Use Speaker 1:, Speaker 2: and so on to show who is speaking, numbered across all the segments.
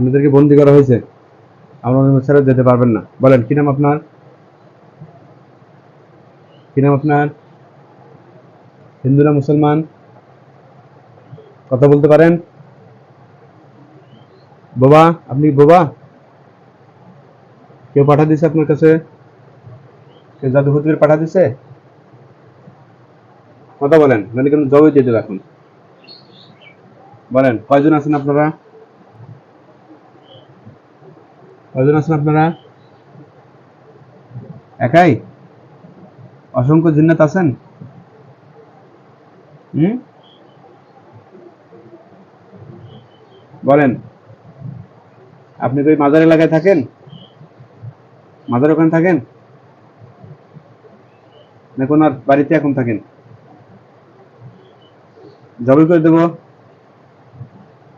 Speaker 1: আপনাদেরকে বন্দি করা হয়েছে। আপনাদের ছেড়ে যেতে পারবেন না। বলেন, কি নাম আপনার? কি নাম আপনার? হিন্দু না মুসলমান? কথা বলতে পারেন? বাবা, আপনি বাবা? কেউ পাঠা দিছে আপনার কাছে? কেউ জাদু হুজুর পাঠা দিছে? কথা বলেন মানে কিন্তু জবে দিয়ে দেবে এখন। বলেন, কয়জন আছেন আপনারা? কয়জন আছেন আপনারা? একাই? অসংখ্য জিন্নাত আছেন? বলেন, আপনি তো ওই মাজার এলাকায় থাকেন? মাজার ওখানে থাকেন? না আর বাড়িতে এখন থাকেন? জবে করে দেবো?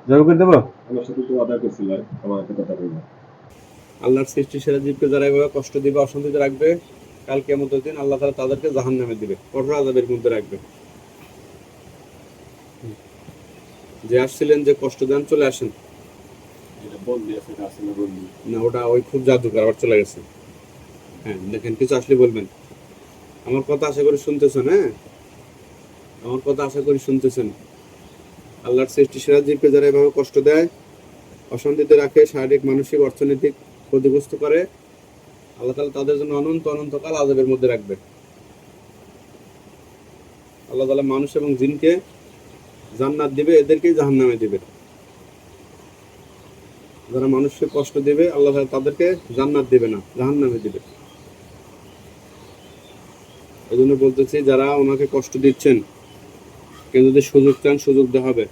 Speaker 1: জবে করে দেবো?
Speaker 2: আমার সাথে তো আদায় করছিল আমার একটা কথা বলব।
Speaker 1: আল্লাহর সৃষ্টি সেরা জীবকে যারা এভাবে কষ্ট দিবে অশান্তিতে রাখবে কাল কেমন দিন আল্লাহ তারা তাদেরকে জাহান নামে দিবে কঠোর আজাবের মধ্যে রাখবে। যে আসছিলেন যে কষ্ট দেন চলে আসেন। না ওটা ওই খুব জাদুকর আবার চলে গেছে। হ্যাঁ দেখেন কিছু আসলে বলবেন। আমার কথা আশা করি শুনতেছেন হ্যাঁ? আমার কথা আশা করি শুনতেছেন। আল্লাহর সৃষ্টি সেরা জীবকে যারা এভাবে কষ্ট দেয় অশান্তিতে রাখে শারীরিক মানসিক অর্থনৈতিক ক্ষতিগ্রস্ত করে, আল্লাহ তালা তাদের জন্য অনন্ত অনন্তকাল আজাবের মধ্যে রাখবে আল্লাহ তালা মানুষ এবং জিনকে জান্নাত দিবে, এদেরকেই জাহান্নামে দিবে। যারা মানুষকে কষ্ট দেবে, আল্লাহ তাআলা তাদেরকে জান্নাত দেবে না, জাহান্নামে দিবে। এই জন্য বলতেছি, যারা ওনাকে কষ্ট দিচ্ছেন, কেউ যদি সুযোগ চান, সুযোগ দেওয়া হবে।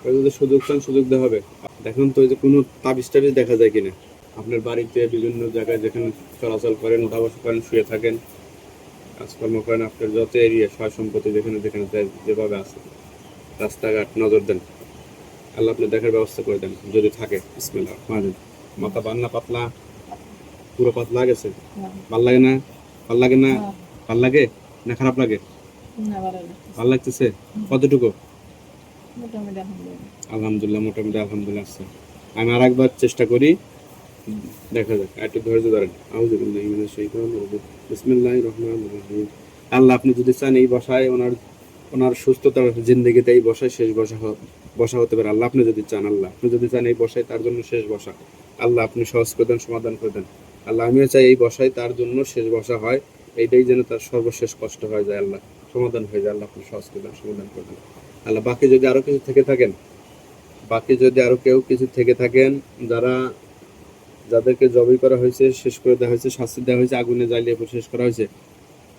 Speaker 1: কেউ যদি সুযোগ চান, সুযোগ দেওয়া হবে। দেখুন তো যে কোনো তাবিজ টাবিজ দেখা যায় কিনা। আপনার বাড়িতে বিভিন্ন জায়গায় যেখানে চলাচল করেন উঠা বসা করেন শুয়ে থাকেন কাজকর্ম করেন আপনার যত এরিয়া সয় সম্পত্তি যেখানে যেখানে যেভাবে আছে রাস্তাঘাট নজর দেন। আল্লাহ আপনি দেখার ব্যবস্থা করে দেন যদি থাকে। রহমানির মাথা বান্না পাতলা পুরো পাতলা গেছে? ভালো লাগে না? ভালো লাগে না? ভালো লাগে? না খারাপ লাগে?
Speaker 3: ভালো
Speaker 1: লাগতেছে? কতটুকু?
Speaker 3: মোটামুটি আলহামদুলিল্লাহ।
Speaker 1: মোটামুটি আলহামদুলিল্লাহ আছে। আমি আর একবার চেষ্টা করি, দেখা যাক, একটু ধৈর্য ধরেন। রহমানির রহিম। আল্লাহ, আপনি যদি চান এই বসায় ওনার ওনার সুস্থতার জিন্দগিতে এই বসায় শেষ বসা বসা হতে পারে। আল্লাহ, আপনি যদি চান, আল্লাহ, আপনি যদি চান এই বসায় তার জন্য শেষ বসা, আল্লাহ, আপনি সহজ করে দেন, সমাধান করে দেন। আল্লাহ, আমিও চাই এই বসায় তার জন্য শেষ বসা হয়। এইটাই যেন তার সর্বশেষ কষ্ট হয়ে যায়, আল্লাহ, সমাধান হয়ে যায়। আল্লাহ, আপনি সহজ করে দেন, সমাধান করে দেন। আল্লাহ, বাকি যদি আরও কিছু থেকে থাকেন, বাকি যদি আরও কেউ কিছু থেকে থাকেন, যারা, যাদেরকে জবাই করা হয়েছে, শেষ করে দেওয়া হয়েছে, শাস্তি দেওয়া হয়েছে, আগুনে জ্বালিয়ে শেষ করা হয়েছে,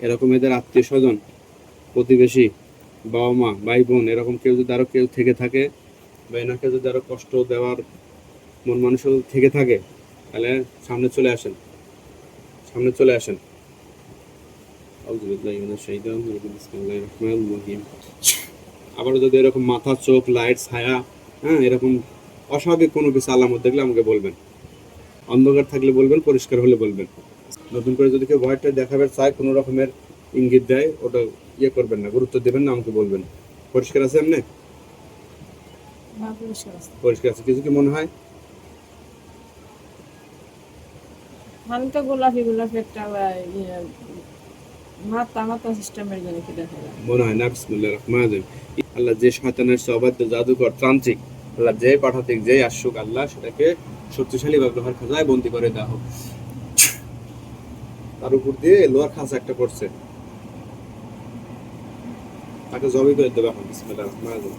Speaker 1: এরকম এদের আত্মীয় স্বজন, প্রতিবেশী, বাবা মা, ভাই বোন, এরকম কেউ যদি আরও কেউ থেকে থাকে, বা এনাকে যদি আরও কষ্ট দেওয়ার মন মানুষ থেকে থাকে, তাহলে সামনে চলে আসেন সামনে চলে আসেন আউযুবিল্লাহি মিনাশ শাইতানির রাজিম। বিসমিল্লাহির রহমানির রহিম। আবারও যদি এরকম মাথা, চোখ লাইট ছায়া হ্যাঁ এরকম অস্বাভাবিক কোনো কিছু আলামত দেখলে আমাকে বলবেন। অন্ধকার থাকলে বলবেন, পরিষ্কার হলে বলবেন। নতুন করে যদি কেউ ভয়টা দেখাবে, চায় কোনো রকমের ইঙ্গিত দেয়, ওটা ইয়ে করবেন না, গুরুত্ব দেবেন না, আমাকে বলবেন। পরিষ্কার আছে এমনি?
Speaker 3: পরিষ্কার আছে।
Speaker 1: কিছু কি মনে হয়?
Speaker 3: হালকা গোলাপি গোলাপি একটা
Speaker 1: যে শয়তানের আল্লাহ সেটাকে শক্তিশালী লোহার খাঁচায় বন্দি করে দেওয়া হোক। তার উপর দিয়ে লোহার খাঁচা একটা করছে। তাকে জবই করে দেবে এখন, বিসমিল্লাহির রহমানির রহিম।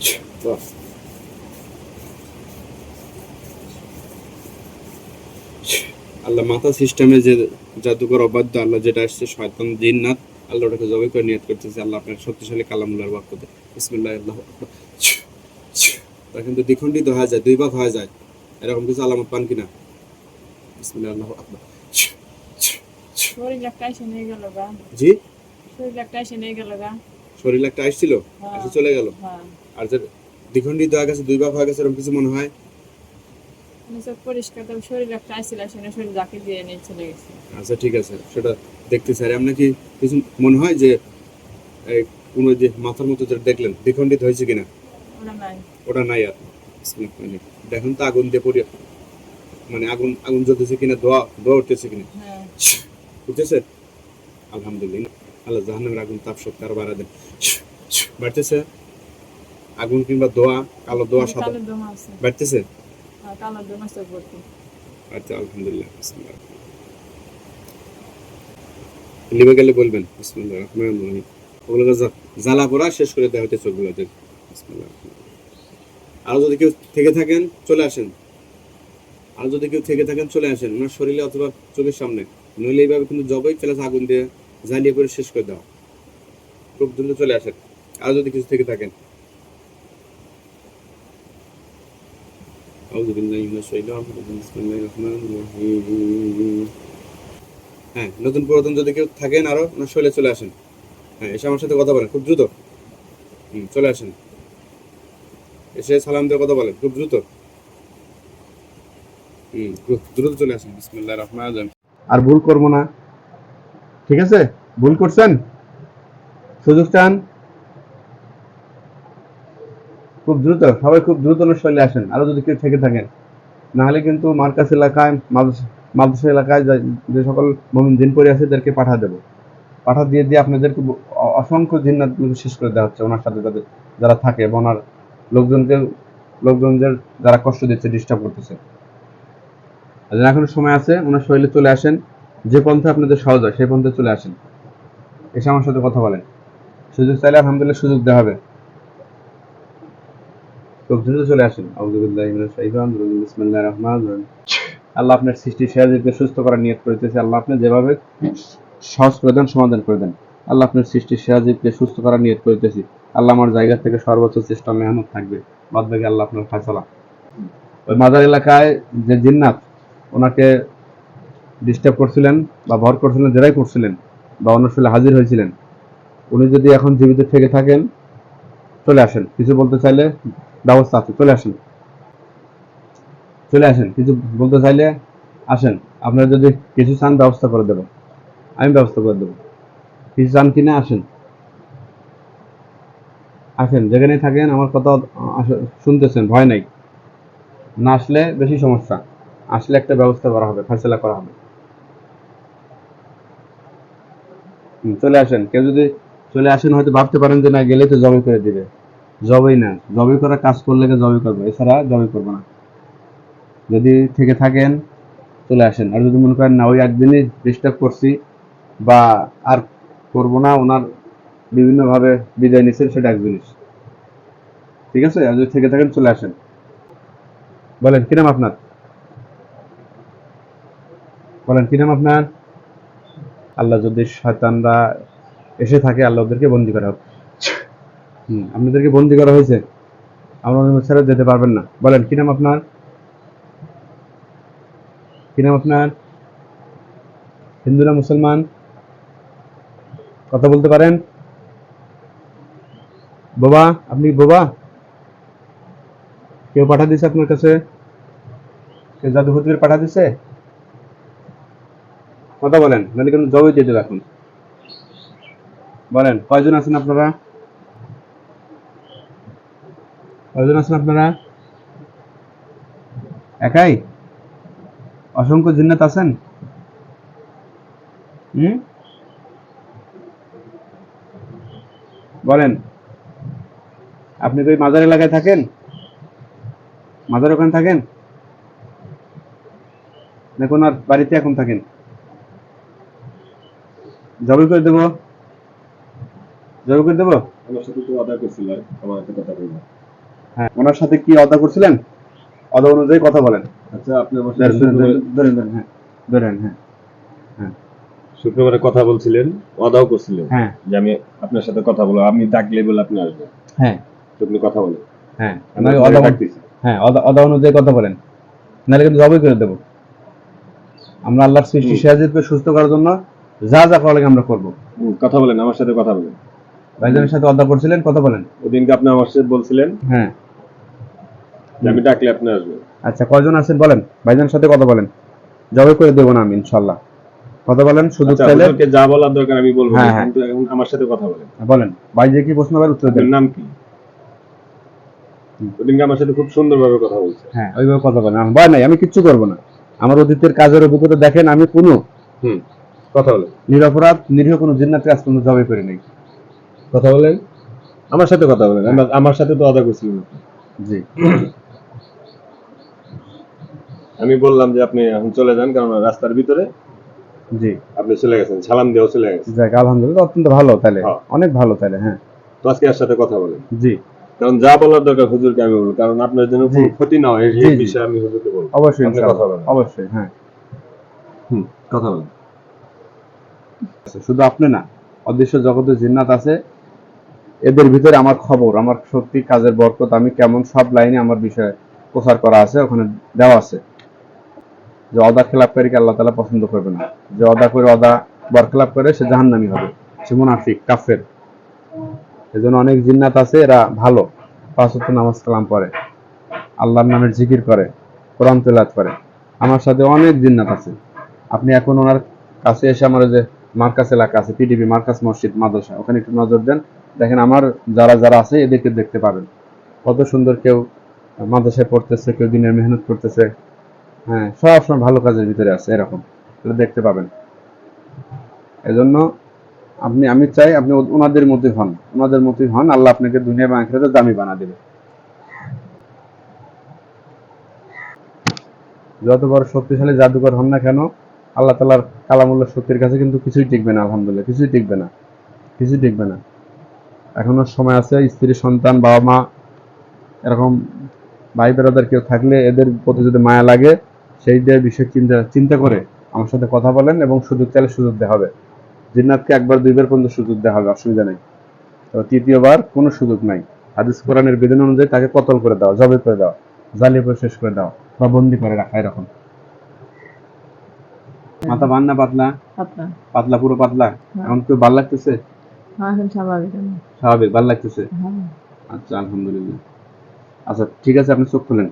Speaker 1: বাস। আল্লাহ মাথা সিস্টেমে যে জাদুকর অবাধ্য আল্লাহ যেটা আসছে শয়তান জিন্নাত আল্লাহ ওটাকে জবাই করে নিয়ত করতেছে। আল্লাহ আপনার শক্তিশালী কালামুল্লার বাক্যতে বিসমিল্লাহ আল্লাহ তা কিন্তু দ্বিখণ্ডিত হয়ে যায় দুই ভাগ হয়ে যায়। এরকম কিছু আলামত পান কিনা? বিসমিল্লাহ আল্লাহ আকবার। জি?
Speaker 3: শরীর একটা এসে নিয়ে গেল গা।
Speaker 1: শরীর একটা আসছিল
Speaker 3: হ্যাঁ।
Speaker 1: এসে চলে গেল।
Speaker 3: হ্যাঁ।
Speaker 1: আর যে দ্বিখণ্ডিত হয়ে গেছে দুই ভাগ হয়ে গেছে এরকম কিছু মনে হয়?
Speaker 3: দিয়ে
Speaker 1: আচ্ছা ঠিক আছে সেটা দেখতে চাই। আপনার কি কিছু মনে হয় যে এই কোনো যে মাথার মতো যেটা দেখলেন দ্বিখণ্ডিত হয়েছে কিনা? ওটা নাই। আর দেখুন তো আগুন দিয়ে পড়ে মানে আগুন আগুন জ্বলতেছে কিনা ধোয়া ধোয়া উঠতেছে কিনা?
Speaker 3: হ্যাঁ।
Speaker 1: উঠতেছে? আলহামদুলিল্লাহ। আল্লাহ জাহান্নামের আগুন তাপ শক্তি আরও বাড়া দেন। বাড়তেছে? আগুন কিংবা দোয়া কালো দোয়া সাদা বাড়তেছে?
Speaker 3: ভর্তি
Speaker 1: আচ্ছা আলহামদুলিল্লাহ লিবে গেলে বলবেন বিসমিল্লাহ রহমান রহিম। ওগুলো যা- জ্বালা পোড়া শেষ করে দেওয়া হতে চোখগুলোতে বিসমিল্লাহ আর যদি কেউ থেকে থাকেন চলে আসেন। আর যদি কেউ থেকে থাকেন চলে আসেন। ওনার শরীরে অথবা চোখের সামনে। নইলে এইভাবে কিন্তু জবাই প্লাস আগুন দিয়ে জ্বালিয়ে করে শেষ করে দেওয়া। খুব দ্রুত চলে আসেন। আর যদি কিছু থেকে থাকেন أعوذ بالله من الشيطان الرجيم بسم الله الرحمن الرحيم হ্যাঁ নতুন পুরাতন যদি কেউ থাকেন আরো ওনার শৈলে চলে আসেন হ্যাঁ এসে আমার সাথে কথা বলেন খুব দ্রুত হুম চলে আসেন এসে সালাম দিয়ে কথা বলেন খুব দ্রুত হুম খুব দ্রুত চলে আসেন বিসমিল্লাহ রহমান রহিম আর ভুল করবো না ঠিক আছে ভুল করছেন সুযোগ চান খুব দ্রুত, সবাই খুব দ্রুত শৈলে আসেন, আরও যদি কেউ থেকে থাকেন। নাহলে কিন্তু মার্কাস এলাকায়, মাদ্রাসা এলাকায় যে- সকল মমিন দিন পড়ে আছে এদেরকে পাঠা দেবো। পাঠা দিয়ে দিয়ে আপনাদেরকে অসংখ্য জিন্নাতগুলো শেষ করে দেওয়া হচ্ছে ওনার সাথে তাদের যারা থাকে এবং ওনার লোকজনকে, লোকজনদের যারা কষ্ট দিচ্ছে ডিস্টার্ব করতেছে। এখনও সময় আছে, ওনার শৈলে চলে আসেন, যে পন্থা আপনাদের সহজ হয়, সেই পন্থায় চলে আসেন। এসে আমার সাথে কথা বলেন। সুযোগ চাইলে আলহামদুলিল্লাহ সুযোগ দেওয়া হবে। খুব চলে আসেন। আল্লাহ আপনার সৃষ্টি সুস্থ করার নিয়ত করিতেছে। আল্লাহ আপনি যেভাবে সহজ সমাধান করে দেন। আল্লাহ আপনার সুস্থ করার নিয়ত করিতেছি। আল্লাহ আমার জায়গা থেকে সর্বোচ্চ চেষ্টা মেহনত থাকবে। বাদ বাকি আল্লাহ আপনার ওই মাজার এলাকায় যে জিন্নাত, ওনাকে ডিস্টার্ব করছিলেন বা ভর করছিলেন করছিলেন বা অন্য শৈলে হাজির হয়েছিলেন। উনি যদি এখন জীবিত থেকে থাকেন, চলে আসেন। কিছু বলতে চাইলে ব্যবস্থা আছে, চলে আসেন। চলে আসেন, কিছু বলতে চাইলে আসেন। আপনারা যদি কিছু চান ব্যবস্থা করে দেবো। আমি ব্যবস্থা করে দেবো। কিছু চান কিনা আসেন। আসেন যেখানে থাকেন, আমার কথা শুনতেছেন, ভয় নাই। না আসলে বেশি সমস্যা। আসলে একটা ব্যবস্থা করা হবে, ফয়সলা করা হবে। চলে আসেন। কেউ যদি চলে আসেন, হয়তো ভাবতে পারেন যে না গেলে তো জবাই করে দিবে। জবাই না। জবাই করার কাজ করলে জবাই করবে? এছাড়া জবাই করবে না। যদি থেকে থাকেন, চলে আসেন। আর যদি মনে করেন, না, ওই একদিনই ডিস্টার্ব করছি বা আর করব না, ওনার বিভিন্নভাবে বিদায় নিচ্ছেন, সেটা এক জিনিস। ঠিক আছে? আর যদি থেকে থাকেন, চলে আসেন। বলেন, কি নাম আপনার? বলেন, কি নাম আপনার? আল্লাহ যদি শয়তানরা এসে থাকে, আল্লাহ ওদেরকে বন্দি করা হোক। আপনাদেরকে বন্দি করা হয়েছে। আমরা ছেড়ে যেতে পারবেন না। বলেন, কি নাম আপনার? কি নাম আপনার? হিন্দু না মুসলমান? কথা বলতে পারেন? বাবা, আপনি বাবা? কেউ পাঠা দিছে আপনার কাছে? কেউ জাদু হুজুর পাঠা দিছে কথা বলেন, নাহলে কিন্তু জবাই দিয়ে দেবে এখন। বলেন, কয়জন আছেন আপনারা? কয়জন আছেন আপনারা? একাই? অসংখ্য জিন্নাত আছেন? হুম? বলেন, আপনি কি ওই মাজার এলাকায় থাকেন? মাজার ওখানে থাকেন? না কোন আর বাড়িতে এখন থাকেন? জবাই করে দেবো? জবাই করে দেবো?
Speaker 2: আমার সাথে তো আদা করছিল আমার একটা কথা বলব।
Speaker 1: হ্যাঁ। ওনার সাথে কি অদা করছিলেন? অদা অনুযায়ী কথা বলেন।
Speaker 2: আচ্ছা আপনি
Speaker 1: ধরেন, ধরেন, ধরেন, ধরেন, হ্যাঁ ধরেন হ্যাঁ
Speaker 2: শুক্রবারে কথা বলছিলেন অদাও করছিলেন
Speaker 1: হ্যাঁ।
Speaker 2: যে আমি আপনার সাথে কথা বলব আমি ডাকলে বলে আপনি আসবেন।
Speaker 1: হ্যাঁ।
Speaker 2: আপনি কথা বলেন।
Speaker 1: হ্যাঁ
Speaker 2: আমি
Speaker 1: অদা
Speaker 2: ডাকতেছি।
Speaker 1: হ্যাঁ অদা অদা অনুযায়ী কথা বলেন। নাহলে কিন্তু জবাই করে দেবো। আমরা আল্লাহর সৃষ্টি। সিরাজকে সুস্থ করার জন্য যা যা করা লাগে আমরা করব।
Speaker 2: কথা বলেন আমার সাথে কথা বলেন।
Speaker 1: ভাইজানের সাথে অদা করছিলেন কথা বলেন।
Speaker 2: ওদিনকে আপনি আমার সাথে বলছিলেন
Speaker 1: হ্যাঁ।
Speaker 2: আমি ডাকলে আপনি আসবেন।
Speaker 1: আচ্ছা কয়জন আছেন বলেন? ভাইজানের সাথে কথা বলেন। জবাই করে দেবো না আমি ইনশাল্লাহ। কথা বলেন সুযোগ
Speaker 2: আচ্ছা
Speaker 1: চাইলে
Speaker 2: যা বলার দরকার আমি বলব
Speaker 1: হ্যাঁ, হ্যাঁ।
Speaker 2: কিন্তু এখন আমার সাথে কথা বলেন।
Speaker 1: বলেন ভাই যে কি প্রশ্ন উত্তর দেন?
Speaker 2: নাম কি? ওদিনকে আমার সাথে খুব সুন্দরভাবে কথা বলছে।
Speaker 1: হ্যাঁ ওইভাবে কথা বলেন ভয় নাই আমি কিচ্ছু করব না। আমার অতীতের কাজের অভিজ্ঞতা দেখেন আমি কোনো
Speaker 2: হুম কথা বলেন।
Speaker 1: নিরপরাধ নিরীহ কোনো জিন্নাতকে আজ পর্যন্ত জবাই করি নাই।
Speaker 2: কথা বলেন। আমার সাথে কথা বলেন আমার- আমার সাথে তো আদা করছিলেন
Speaker 1: জি।
Speaker 2: আমি বললাম যে আপনি এখন চলে যান কারণ রাস্তার ভিতরে
Speaker 1: জি।
Speaker 2: আপনি চলে গেছেন সালাম দেওয়া চলে গেছেন।
Speaker 1: যাক আলহামদুলিল্লাহ অত্যন্ত ভালো তাহলে।
Speaker 2: হ্যাঁ।
Speaker 1: অনেক ভালো তাহলে হ্যাঁ।
Speaker 2: তো আজকে এর সাথে কথা বলেন।
Speaker 1: জি।
Speaker 2: কারণ যা বলার দরকার হুজুরকে আমি বলব কারণ আপনার জন্য
Speaker 1: জি।
Speaker 2: ক্ষতি না হয় এই। বিষয়ে আমি হুজুরকে বলব।
Speaker 1: অবশ্যই।
Speaker 2: কথা বলেন।
Speaker 1: অবশ্যই হ্যাঁ।
Speaker 2: হুম কথা বলেন।
Speaker 1: আচ্ছা, শুধু আপনি না অদৃশ্য জগতে জিন্নাত আছে। এদের ভিতরে আমার খবর আমার সত্যি কাজের বরকত আমি কেমন সব লাইনে আমার বিষয়ে প্রচার করা আছে ওখানে দেওয়া আছে। যে অদা খেলাপকারীকে আল্লাহ তালা পছন্দ করবে না। যে অদা করে অদা বরখেলাপ করে সে জাহান্নামি হবে। সে মুনাফিক, কাফের। এজন্য অনেক জিন্নাত আছে, এরা ভালো। পাঁচ ওয়াক্ত নামাজ কালাম পড়ে। আল্লাহর নামের জিকির করে, কোরআন তেলাত করে। আমার সাথে অনেক জিন্নাত আছে। আপনি এখন ওনার কাছে এসে আমার যে মার্কাস এলাকা আছে পিডিবি মার্কাস মসজিদ, মাদ্রাসা, ওখানে একটু নজর দেন। দেখেন আমার যারা যারা আছে, এদেরকে দেখতে পাবেন। কত সুন্দর কেউ মাদ্রাসায় পড়তেছে, কেউ দিনের মেহনত করতেছে। হ্যাঁ সব সময় ভালো কাজের ভিতরে আছে, এরকম। এগুলো দেখতে পাবেন। এজন্য আপনি, আমি চাই আপনি ওনাদের মধ্যে হন। ওনাদের মধ্যে হন, আল্লাহ আপনাকে দুনিয়া এবং আখিরাতে দামি বানা দেবে। যত বড় শক্তিশালী জাদুকর হন না কেন, আল্লাহ তালার কালামুল্লাহ শক্তির কাছে কিন্তু কিছুই টিকবে না, আলহামদুলিল্লাহ। কিছুই টিকবে না। কিছুই টিকবে না। এখনও সময় আছে, স্ত্রী, সন্তান বাবা মা এরকম ভাই বেড়াদার কেউ থাকলে এদের প্রতি যদি মায়া লাগে সেই দিয়ে বিষয় চিন্তা চিন্তা করে আমার সাথে কথা বলেন এবং সুযোগ চাইলে সুযোগ দেওয়া হবে। জিন্নাতকে একবার দুইবার পর্যন্ত সুযোগ দেওয়া হবে অসুবিধা নেই। তো তৃতীয়বার কোনো সুযোগ নাই। হাদিস কোরআনের বেদন অনুযায়ী তাকে কতল করে দেওয়া জবে করে দেওয়া জ্বালিয়ে করে শেষ করে দেওয়া বা বন্দি করে রাখা এরকম। মাথা বান না পাতলা। পাতলা পুরো পাতলা? এখন কেউ ভালো লাগতেছে?
Speaker 3: হ্যাঁ
Speaker 1: স্বাভাবিক ভালো লাগতেছে?
Speaker 3: হ্যাঁ।
Speaker 1: আচ্ছা আলহামদুলিল্লাহ। আচ্ছা ঠিক আছে আপনি চোখ খুলেন।